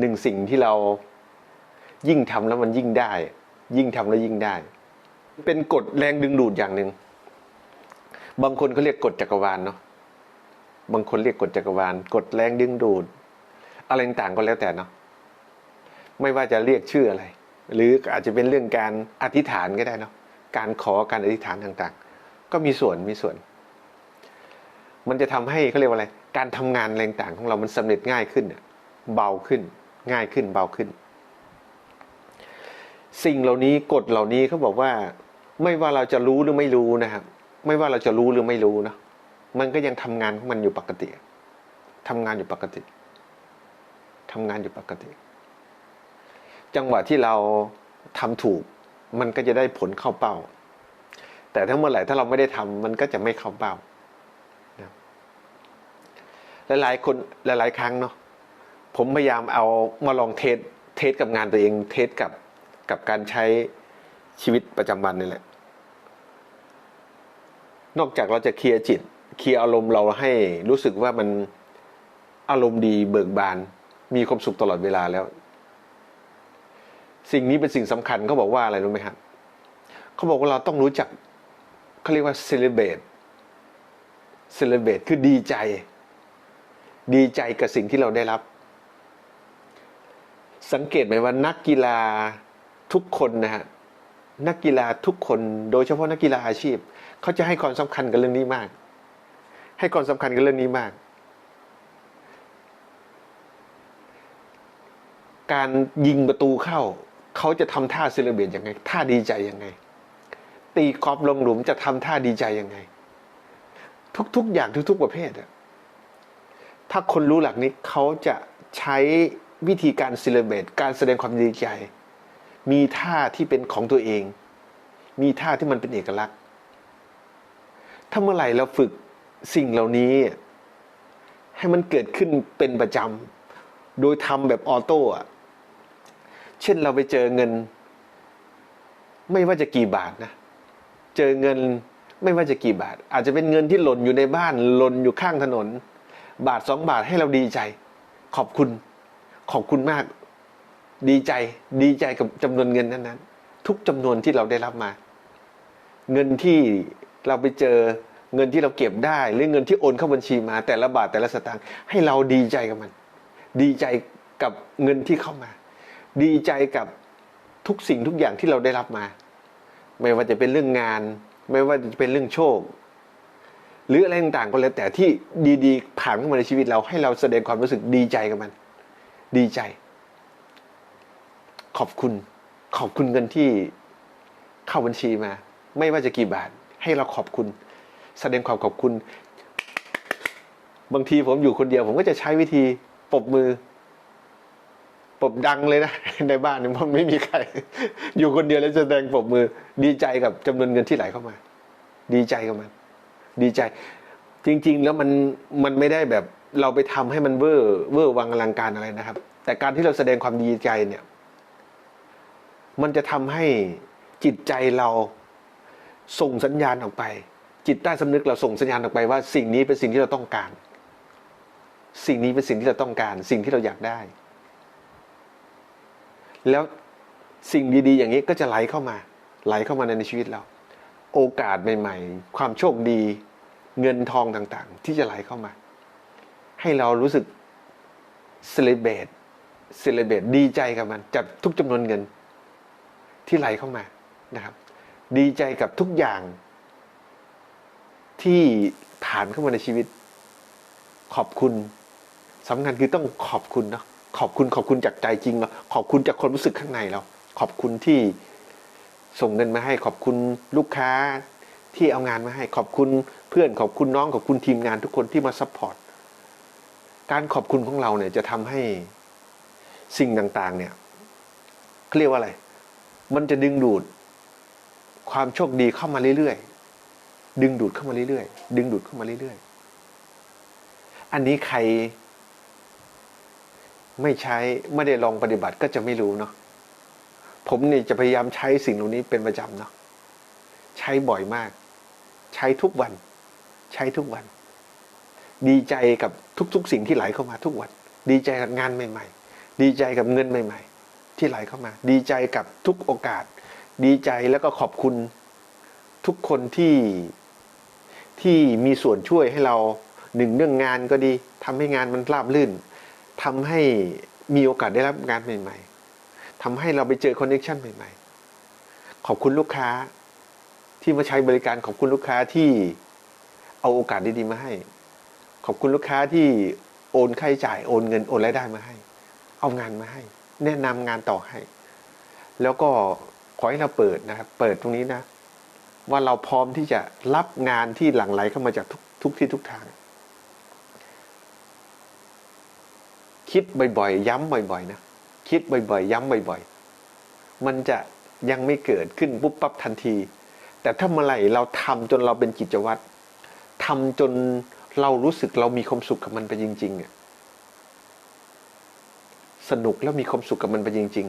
หนึ่งสิ่งที่เรายิ่งทำแล้วมันยิ่งได้ ยิ่งทำแล้วยิ่งได้ เป็นกฎแรงดึงดูดอย่างหนึ่งบางคนเขาเรียกกฎจักรวาลเนาะบางคนเรียกกฎจักรวาลกฎแรงดึงดูด อะไรต่างก็แล้วแต่เนาะไม่ว่าจะเรียกชื่ออะไร หรืออาจจะเป็นเรื่องการอธิษฐานก็ได้เนาะการขอการอธิษฐานต่างๆ ก็มีส่วนมีส่วน มันจะทำให้เขาเรียกว่าอะไร การทำงานอะไรต่างของเรามันสำเร็จง่ายขึ้นเบาขึ้น ง่ายขึ้นเบาขึ้น สิ่งเหล่านี้กฎเหล่านี้เขาบอกว่า ไม่ว่าเราจะรู้หรือไม่รู้นะครับ ไม่ว่าเราจะรู้หรือไม่รู้เนาะมันก็ยังทำงานของมันอยู่ปกติทำงานอยู่ปกติทำงานอยู่ปกติ จังหวะที่เราทำถูก มันก็จะได้ผลเข้าเป้า แต่ถ้าเมื่อไหร่ถ้าเราไม่ได้ทำมันก็จะไม่เข้าเป้านะหลายๆคนหลายๆครั้งเนาะ ผมพยายามเอามาลองเทสเทสกับงานตัวเองเทสกับกับการใช้ชีวิตประจำวันนี่แหละ นอกจากเราจะเคลียร์จิต เคลียร์อารมณ์เราให้รู้สึกว่ามันอารมณ์ดีเบิกบาน มีความสุขตลอดเวลาแล้ว สิ่งนี้เป็นสิ่งสำคัญเขาบอกว่าอะไรรู้ไหมครับเขาบอกว่าเราต้องรู้จักเขาเรียกว่า celebrate celebrate คือดีใจ ดีใจกับสิ่งที่เราได้รับ สังเกตไหมว่านักกีฬาทุกคนนะฮะนักกีฬาทุกคนโดยเฉพาะนักกีฬาอาชีพเขาจะให้ความสำคัญกับเรื่องนี้มาก ให้ความสำคัญกับเรื่องนี้มาก การยิงประตูเข้า เขาจะทำท่าเซเลบรตยังไง ท่าดีใจยังไง ตีกอล์ฟลงหลุมจะทำท่าดีใจยังไง ทุกๆอย่างทุกๆประเภทอะถ้าคนรู้หลักนี้เขาจะใช้ วิธีการเซเลเบตการแสดงความดีใจ มีท่าที่เป็นของตัวเอง มีท่าที่มันเป็นเอกลักษณ์ ถ้าเมื่อไหร่เราฝึกสิ่งเหล่านี้ ให้มันเกิดขึ้นเป็นประจำ โดยทำแบบออโต้เช่นเราไปเจอเงิน ไม่ว่าจะกี่บาทนะ เจอเงินไม่ว่าจะกี่บาท อาจจะเป็นเงินที่หล่นอยู่ในบ้านหล่นอยู่ข้างถนน บาทสองบาทให้เราดีใจ ขอบคุณ ขอบคุณมากดีใจดีใจกับจำนวนเงินนั้นๆ ทุกจำนวนที่เราได้รับมา เงินที่เราไปเจอเงินที่เราเก็บได้ หรือเงินที่โอนเข้าบัญชีมา แต่ละบาทแต่ละสตางค์ให้เราดีใจกับมัน ดีใจกับเงินที่เข้ามา ดีใจกับทุกสิ่งทุกอย่างที่เราได้รับมา ไม่ว่าจะเป็นเรื่องงาน ไม่ว่าจะเป็นเรื่องโชค หรืออะไรต่างๆก็แล้วแต่ที่ดีๆผ่านเข้ามาในชีวิตเราให้เราแสดงความรู้สึกดีใจกับมัน ดีใจ ขอบคุณ ขอบคุณเงินที่เข้าบัญชีมา ไม่ว่าจะกี่บาท ให้เราขอบคุณ แสดงความขอบคุณ บางทีผมอยู่คนเดียว ผมก็จะใช้วิธีปรบมือปรบดังเลยนะในบ้านเนี่ยมันไม่มีใคร อยู่คนเดียวแล้วจะแสดงปบมือ ดีใจกับจำนวนเงินที่ไหลเข้ามา ดีใจกับมัน ดีใจ จริง ๆ แล้วมันมันไม่ได้แบบ เราไปทำให้มันเวอร์เวอร์วังอลังการอะไรนะครับ แต่การที่เราแสดงความดีใจเนี่ย มันจะทำให้จิตใจเราส่งสัญญาณออกไป จิตใต้สำนึกเราส่งสัญญาณออกไปว่า สิ่งนี้เป็นสิ่งที่เราต้องการ สิ่งนี้เป็นสิ่งที่เราต้องการ สิ่งที่เราอยากได้ แล้วสิ่งดีๆ อย่างนี้ก็จะไหลเข้ามา ไหลเข้ามาในชีวิตเรา โอกาสใหม่ ๆ ความโชคดี เงินทองต่างๆ ที่จะไหลเข้ามา ให้เรารู้สึกเซเลเบตเซเลเบตดีใจกับมันจับทุกจำนวนเงินที่ไหลเข้ามานะครับ ดีใจกับทุกอย่างที่ผ่านเข้ามาในชีวิต ขอบคุณสำคัญคือต้องขอบคุณนะขอบคุณขอบคุณจากใจจริงเราขอบคุณจากความรู้สึกข้างในเรา ขอบคุณที่ส่งเงินมาให้ ขอบคุณลูกค้าที่เอางานมาให้ ขอบคุณเพื่อนขอบคุณน้องขอบคุณทีมงานทุกคนที่มาซัพพอร์ต การขอบคุณของเราเนี่ยจะทำให้สิ่งต่างๆเนี่ยเขาเรียกว่าอะไร มันจะดึงดูดความโชคดีเข้ามาเรื่อยๆ ดึงดูดเข้ามาเรื่อยๆ ดึงดูดเข้ามาเรื่อยๆ อันนี้ใคร ไม่ใช้ไม่ได้ลองปฏิบัติก็จะไม่รู้เนาะ ผมเนี่ยจะพยายามใช้สิ่งเหล่านี้เป็นประจำเนาะ ใช้บ่อยมาก ใช้ทุกวัน ใช้ทุกวัน ดีใจกับทุกๆ สิ่งที่ไหลเข้ามาทุกวัน ดีใจกับงานใหม่ ๆ ดีใจกับเงินใหม่ ๆ ที่ไหลเข้ามา ดีใจกับทุกโอกาส ดีใจแล้วก็ขอบคุณทุกคนที่ที่มีส่วนช่วยให้เราหนึ่งเรื่องงานก็ดีทำให้งานมันราบรื่นทำให้มีโอกาสได้รับงานใหม่ ๆทำให้เราไปเจอคอนเนคชั่นใหม่ ๆ ขอบคุณลูกค้าที่มาใช้บริการขอบคุณลูกค้าที่เอาโอกาสดีๆมาให้ อบคุณลูกค้าที่โอนค่าใช้จ่ายโอนเงินโอนรายได้มาให้ เอางานมาให้ แนะนำงานต่อให้ แล้วก็ขอให้เราเปิดนะครับ เปิดตรงนี้นะ ว่าเราพร้อมที่จะรับงานที่หลั่งไหลเข้ามาจากทุกทุกที่ทุกทาง คิดบ่อยๆ ย้ำบ่อยๆนะคิดบ่อยๆ ย้ำบ่อยๆ มันจะยังไม่เกิดขึ้นปุ๊บปั๊บทันที แต่ถ้าเมื่อไหร่เราทำจนเราเป็นกิจวัตรทำจน เรารู้สึกเรามีความสุขกับมันไปจริงๆอะสนุกแล้วมีความสุขกับมันไปจริง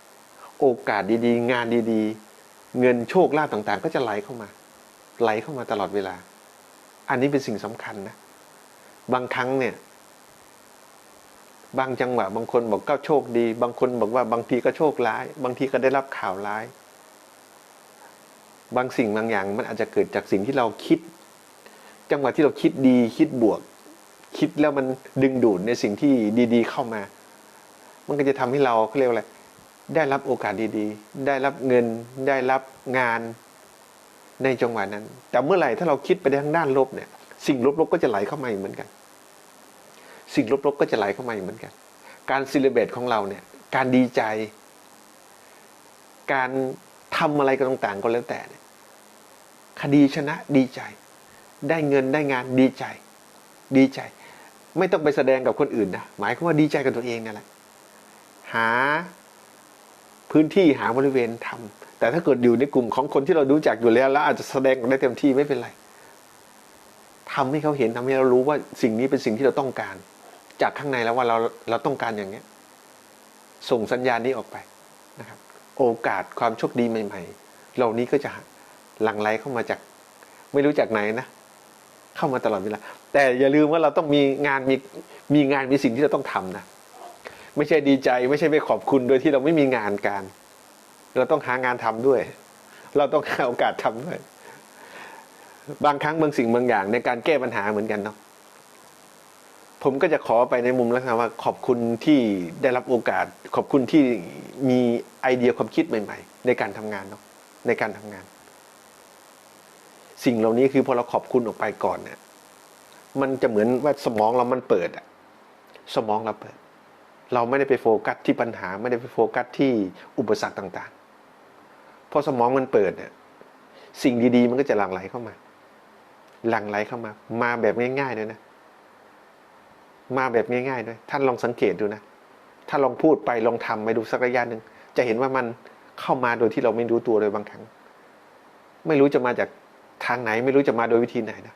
ๆ โอกาสดีๆ งานดีๆ เงินโชคลาภต่างๆ ก็จะไหลเข้ามา ไหลเข้ามาตลอดเวลา อันนี้เป็นสิ่งสำคัญนะ บางครั้งเนี่ย บางจังหวะบางคนบอกก็โชคดี บางคนบอกว่าบางทีก็โชคร้าย บางทีก็ได้รับข่าวร้าย บางสิ่งบางอย่างมันอาจจะเกิดจากสิ่งที่เราคิด จังหวะที่เราคิดดีคิดบวก คิดแล้วมันดึงดูดในสิ่งที่ดี ๆ เข้ามา มันก็จะทำให้เราเขาเรียกว่าอะไรได้รับโอกาสดีๆ ได้รับเงินได้รับงานในจังหวะนั้น แต่เมื่อไหร่ถ้าเราคิดไปทางด้านลบเนี่ย สิ่งลบๆก็จะไหลเข้ามาอีกเหมือนกัน สิ่งลบๆก็จะไหลเข้ามาอีกเหมือนกัน การซิเลเบตของเราเนี่ย การดีใจ การทำอะไรก็ต่างๆก็แล้วแต่เนี่ยคดีชนะดีใจ ได้เงินได้งานดีใจ ดีใจ ไม่ต้องไปแสดงกับคนอื่นนะหมายความว่าดีใจกับตัวเองนั่นแหละหาพื้นที่หาบริเวณทำแต่ถ้าเกิดอยู่ในกลุ่มของคนที่เรารู้จักอยู่แล้ว แล้วอาจจะแสดงได้เต็มที่ไม่เป็นไรทำให้เขาเห็นทำให้เรารู้ว่าสิ่งนี้เป็นสิ่งที่เราต้องการ จากข้างในแล้วว่าเราเราต้องการอย่างเนี้ย ส่งสัญญาณนี้ออกไปนะครับ โอกาสความโชคดีใหม่ ๆ เหล่านี้ก็จะหลั่งไหลเข้ามาจาก ไม่รู้จากไหนนะ เข้ามาตลอดเวลาแต่อย่าลืมว่าเราต้องมีงานมีมีงานมีสิ่งที่เราต้องทำนะ ไม่ใช่ดีใจไม่ใช่ไปขอบคุณโดยที่เราไม่มีงานการ เราต้องหางานทำด้วย เราต้องหาโอกาสทำด้วย บางครั้งบางสิ่งบางอย่าง ในการแก้ปัญหาเหมือนกันเนาะผมก็จะขอไปในมุมแล้วครับว่าขอบคุณที่ได้รับโอกาส ขอบคุณที่มีไอเดียความคิดใหม่ ๆ ในการทำงานเนาะในการทำงาน สิ่งเหล่านี้คือพอเราขอบคุณออกไปก่อนเนี่ยมันจะเหมือนว่าสมองเรามันเปิดอะสมองเราเปิด เราไม่ได้ไปโฟกัสที่ปัญหาไม่ได้ไปโฟกัสที่อุปสรรคต่างๆ พอสมองมันเปิดเนี่ยสิ่งดีๆ มันก็จะหลั่งไหลเข้ามา หลั่งไหลเข้ามา มาแบบง่ายๆด้วยนะ มาแบบง่ายๆด้วย ท่านลองสังเกตดูนะ ถ้าลองพูดไปลองทำไปดูสักระยะหนึ่งจะเห็นว่ามันเข้ามาโดยที่เราไม่รู้ตัวเลยบางครั้ง ไม่รู้จะมาจาก ทางไหนไม่รู้จะมาโดยวิธีไหนนะ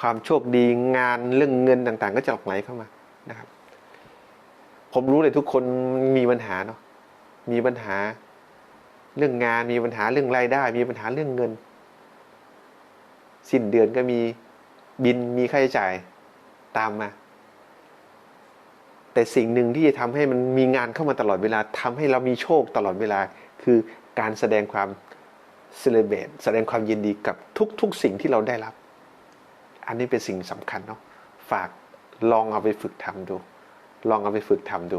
ความโชคดีงานเรื่องเงินต่าง ๆ ก็จะหลั่งไหลเข้ามานะครับ ผมรู้เลยทุกคนมีปัญหาเนาะมีปัญหาเรื่องงานมีปัญหาเรื่องรายได้ มีปัญหาเรื่องเงิน สิ้นเดือนก็มีบินมีค่าใช้จ่ายตามมา แต่สิ่งหนึ่งที่จะทำให้มันมีงานเข้ามาตลอดเวลาทำให้เรามีโชคตลอดเวลา คือการแสดงความ เซเลเบตแสดงความยินดีกับทุกๆ สิ่งที่เราได้รับ อันนี้เป็นสิ่งสำคัญเนาะฝากลองเอาไปฝึกทำดู ลองเอาไปฝึกทำดู